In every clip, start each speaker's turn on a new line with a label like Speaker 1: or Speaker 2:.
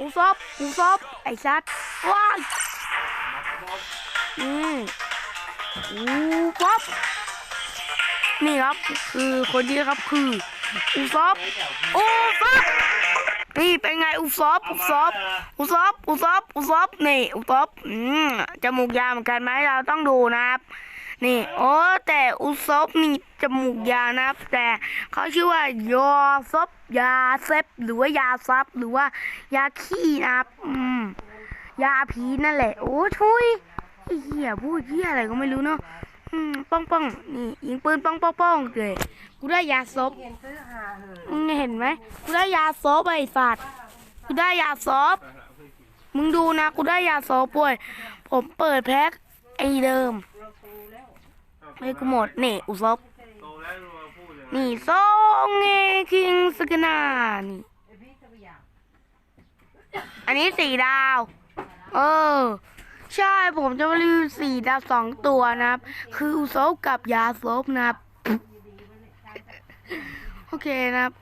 Speaker 1: อุซบอุซบไอ้สัตว์ว้ายอืมอูซบนี่ครับ คือคนนี้ครับคืออุซบอุซบนี่เป็นไงอุซบอุซบอุซบอุซบอุซบนี่อุซบอืมจมูกยาวเหมือนกันไหมเราต้องดูนะครับ นี่โอ้แต่อุซบมีจมูกยาวนะครับ แต่เขาชื่อว่ายอซบยาเซฟหรือว่ายาซับหรือว่ายาขี้นะครับอืมยาผีนั่นแหละ โอ้ชุยเหี้ยพูดเหี้ยอะไรก็ไม่รู้เนาะอืมป้องป้องนี่ยิงปืนป้องป้องป้องเลยกูได้ยาซบมึงเห็นไหมกูได้ยาซบไอ้สัตว์กูได้ยาซบมึงดูนะกูได้ยาซบป่วย ผมเปิดแพ็คไอเดิม ไม่กูหมดนี่อุซบ
Speaker 2: นี่
Speaker 1: ซองเงคิงสกนานี่
Speaker 3: อั
Speaker 1: นนี้สี่ดาว เออ ใช่ผมจะมารีวิวสี่ดาวสองตัวนะครับ คืออุซบกับยาซบนะครับ โอเคนะครับ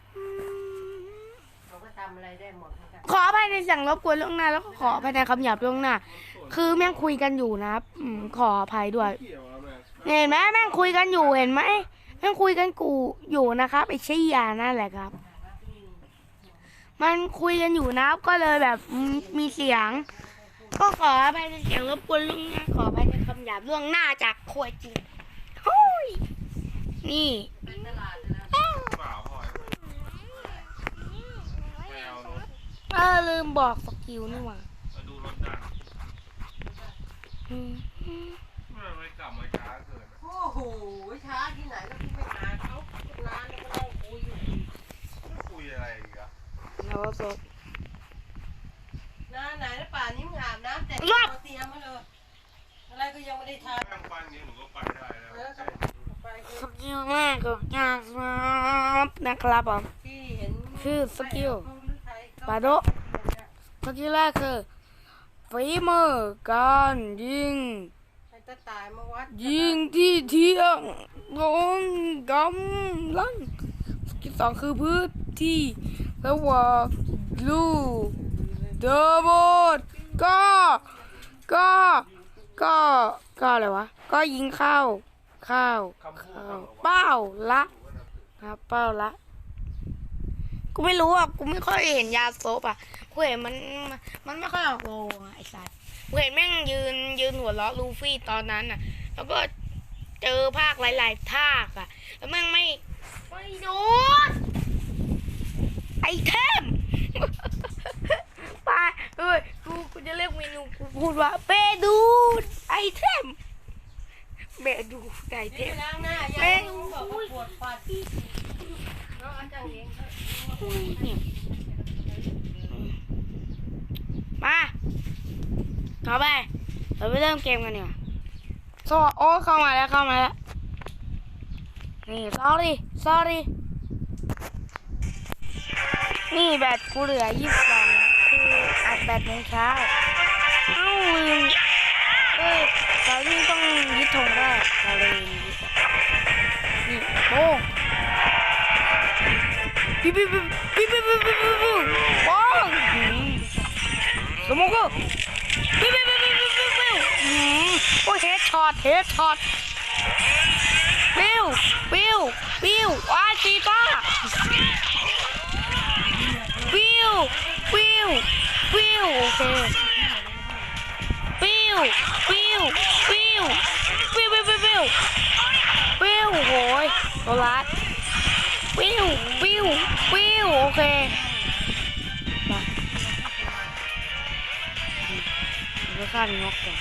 Speaker 3: ขออ
Speaker 1: ภัยในเสียงรบกวนล่วงหน้า แล้วก็ขออภัยในคำหยาบล่วงหน้า คือแม่งคุยกันอยู่นะครับขออภัยด้วย
Speaker 2: เกี่ยวอะแม่
Speaker 1: เห็นไหมแม่งคุยกันอยู่เห็นไหมแม่งคุยกันกูอยู่นะครับไอ้เชี่ยนั่นแหละครับ มันคุยกันอยู่นะครับก็เลยแบบมีมีเสียง ก็ขออภัยในเสียงรบกวนล่วงหน้าขออภัยในคำหยาบล่วงหน้าจากครัวจริงโอ้ยนี่
Speaker 3: เป็นตลาดนะ
Speaker 2: เปล่าพ่อไม่เอารถ
Speaker 1: เออลืมบอกสกิลนี่หว่า
Speaker 2: ไม่กลับมาช้าเกิน
Speaker 3: โอ้โหช้าที่ไหนก็พี่ไปหาเขานานแล้วก็นั่งคุยอยู่
Speaker 2: คุยอะไรอีกอะ
Speaker 1: แล้วก็สด
Speaker 3: น้าไหนแล้วป่านี้มึงอาบน้ำแต่งตัวเตรียมมาเลยอะไรก็ยังไม่ได้ท
Speaker 2: แป้งฟันนี้หนูก็ไปได้แล้วำ
Speaker 3: แล้ว
Speaker 2: ใช่
Speaker 3: ก็ไปคือ
Speaker 1: สกิลแม่กับยาครับนะครับผม
Speaker 3: ที่เห็น
Speaker 1: ชื่อสกิล
Speaker 3: เขาหรือใครก็
Speaker 1: ปาโดสกิลแรกคือฝีมือการยิง
Speaker 3: ให้ตายมาวัด
Speaker 1: ยิงที่เที่ยงลงกำลังสกิลสองคือพื้นที่ระหว่างลูกเดบดก็ก็ก็ก็อะไรวะ ก็ยิงเข้า เข้าเข้า
Speaker 2: เรา
Speaker 1: เป้าละครับเป้าละ กูไม่รู้อะ กูไม่ค่อยเห็นยาโซบอะ กูเห็นมัน มันไม่ค่อยออกโลอะไอ้สัสกูเห็นแม่งยืนยืนหัวเราะลูฟี่ตอนนั้นอะ แล้วก็เจอภาคหลายๆภาคอะ แล้วแม่งไม่ไม่โดนไอเทมไปเอ้ย กูกูจะเรียกเมนูกูพูดว่าเปดูดไอเทมเบดูดไอเทม มาเข้าไปเราไปเริ่มเกมกันดีกว่าโซ่โอ้เข้ามาแล้วเข้ามาแล้วนี่ sorry sorry นี่แบตกูเหลือยี่สิบสองคืออัดแบตในเช้าเอ้าลืมเอ้ยเราที่ต้องยึดธงได้เราเลยยึดนี่โป้ง ปิ๊บปิ๊บปิ๊บปิ๊บปิ๊บปิ๊บปิ๊บปิ๊บป้งอืมสมองกูปิ๊บปิ๊บปิ๊บปิ๊บปิ๊บปิ๊บปิ๊บอืมโอ้ยเฮดช็อตเฮดช็อตปิ้วปิ้วปิ้วว้ายซีต้าปิ้วปิ้วปิ้วโอเคปิ้วปิ้วปิ้วปิ้วปิ้วปิ้วปิ้วปิ้วโหยโดนรัด ปิ้วปิ้วปิ้วโอเคมาเดี๋ยวข้ามนกก่อน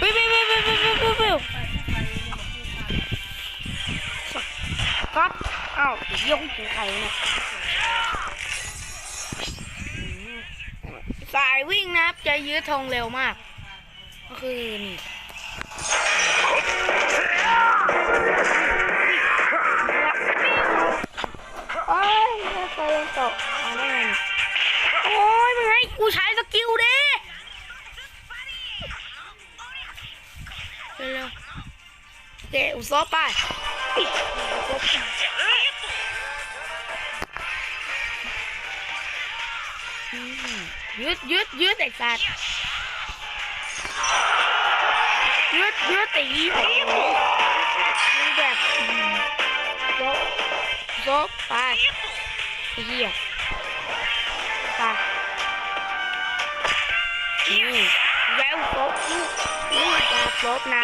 Speaker 1: ปิ้วปิ้วปิ้วปิ้วปิ้วปิ้วปิ้วครับอ้าวเยี่ยมถึงใครเนี่ยสายวิ่งนะครับจะยื้อธงเร็วมาก ก็คือนี่ เคอุซบไปยืดยืดยืดไอ้สัตว์ยืดยืดไอ้ยี่ห้อมันแบบอืมโซโซไปไอ้เหี้ยไปนี่แล้วโซะลูกลูกจะโซนะ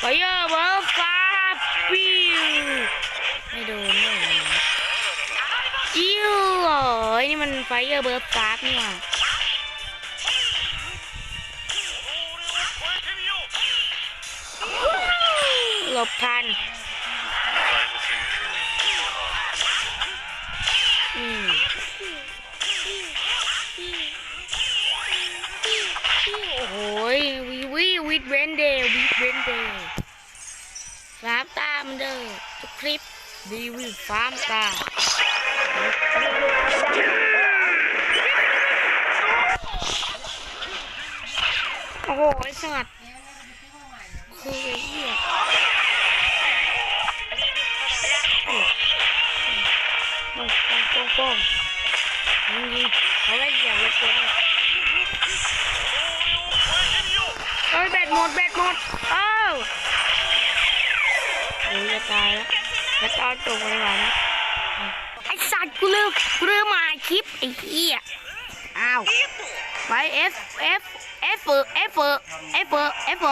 Speaker 1: ไปเยอะเบอร์ฟ้าปิ้วไม่โดนไม่อิ้วเหรอไอ้นี่มันไฟเออร์เบิร์ดฟานี่หว่าหลบทันอืมโอ้ยวิวิวิดเวนเดย์วิด เวนเดย์ฟาร์มตามเด้อทุกคลิปรีวิวฟาร์มตาโอ้โหไอสัตว์คือไอ้เหี้ยโป้งโป้งโป้งโป้งยิงยิงเขาไล่เหยียบรถกูเอ้ยแบตหมดแบตหมดเอ้าโอ้ยจะตายแล้วแล้วจะเอาตกไปไหนนะไอ้สัตว์กูลืมกูลืมมาคลิปไอ้เหี้ยอ้าวไป F F F F F F F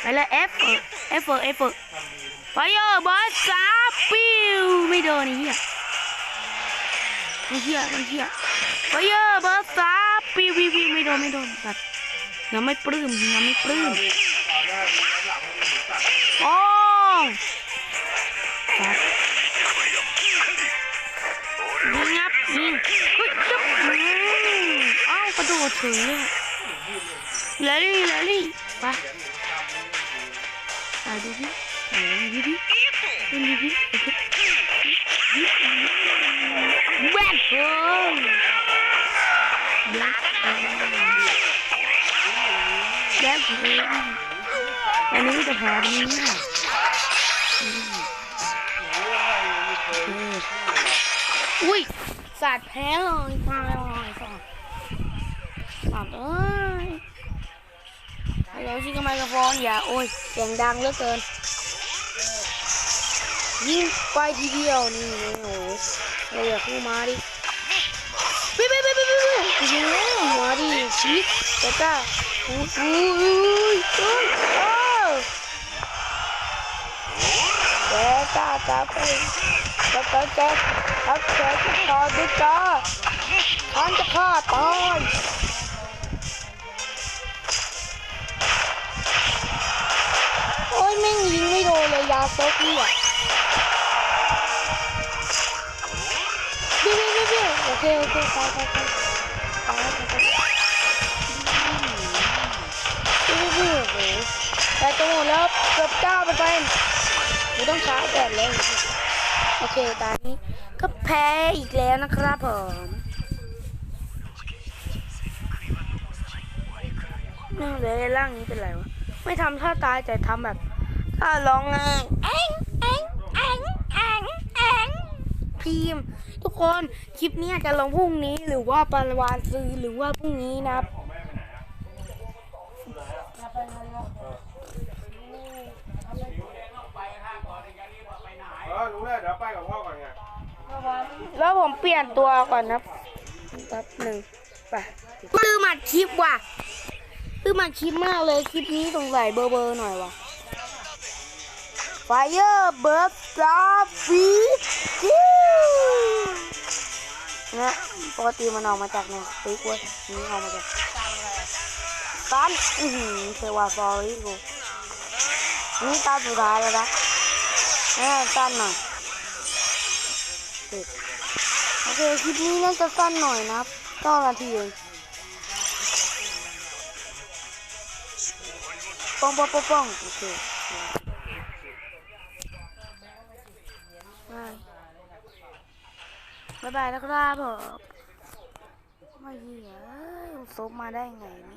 Speaker 1: ไปเลย F F F ไปเยอะบอสสาปิ้วไม่โดนไอ้เหี้ยไอ้เหี้ยไอ้เหี้ยไปเยอะบอสสาปิ้วปิ้วปิ้วไม่โดนไม่โดนตัด ยังไม่ปลื้มยังไม่ปลื้มโอ้ตัดยิงครับยิงเฮ้ยจับอืมอ้าวกระโดดถึงเลยลาลี่ลลี่ไปไปดูดิไปดูดิดูดิดูดิแบนเฮ้ย แบนเฮ้ยแบนเฮ้ยอันนี้จะแพ้ตรงนี้ค่ะอุ้ยสัตว์แพ้เลยตายเลยสัตว์สัตว์เอ้ยเดี๋ยวชิคกไมโครโฟนอย่าโอ้ยเสียงดังเหลือเกินยิงไปทีเดียวนี่โอ้โหเราอยากคู่มาดิไปไปไปไปไปไปยิงแล้วมาดิชิคแต่ก็ อู้อู้อู้อู้แกตาตาไปตาตาแกตาแกจะคอดูจ้าท่านจะฆ่าตายโอ้ยแม่งยิงไม่โดนเลยยาซกนี่อะเบี้ยเบี้ยเบี้ยโอเคโอเคไปไปไป นต์ไม่ต้องช้าแดดเลยโอเคตอนนี้ก็แพ้อีกแล้วนะครับผมนี่เลยร่างนี้เป็นไรวะ ไม่ทำท่าตายแต่ทำแบบท่าร้องไงแองแองแองแองแองพิมพ์ทุกคนคลิปเนี้ยจะลงพรุ่งนี้หรือว่าปานวานซื้อหรือว่าพรุ่งนี้นะครับ
Speaker 2: แล้ว
Speaker 1: ผมเปลี่ยนตัวก่อนนะแป๊บหนึ่งไปลืมอัดคลิปว่ะลืมอัดคลิปมากเลยคลิปนี้สงสัยเบอร์เบอร์หน่อยว่ะไฟเออร์เบิร์ดซาฟีจิวเนี่ยปกติมันออกมาจากเนี่ยติ๊กเว้ยนี่ออกมาจากตันอือหือเทวาฟอรี่กูนี่ตาสุดท้ายแล้วนะแม่สั้นหน่อย เคคลิปนี้น่าจะสั้นหน่อยนะครับก็นาทีเองป้องป้องป้องป้องโอเคบายบายแล้วครับผมไม่เหี้ยเอ้ยซบมาได้ไงเนี่ย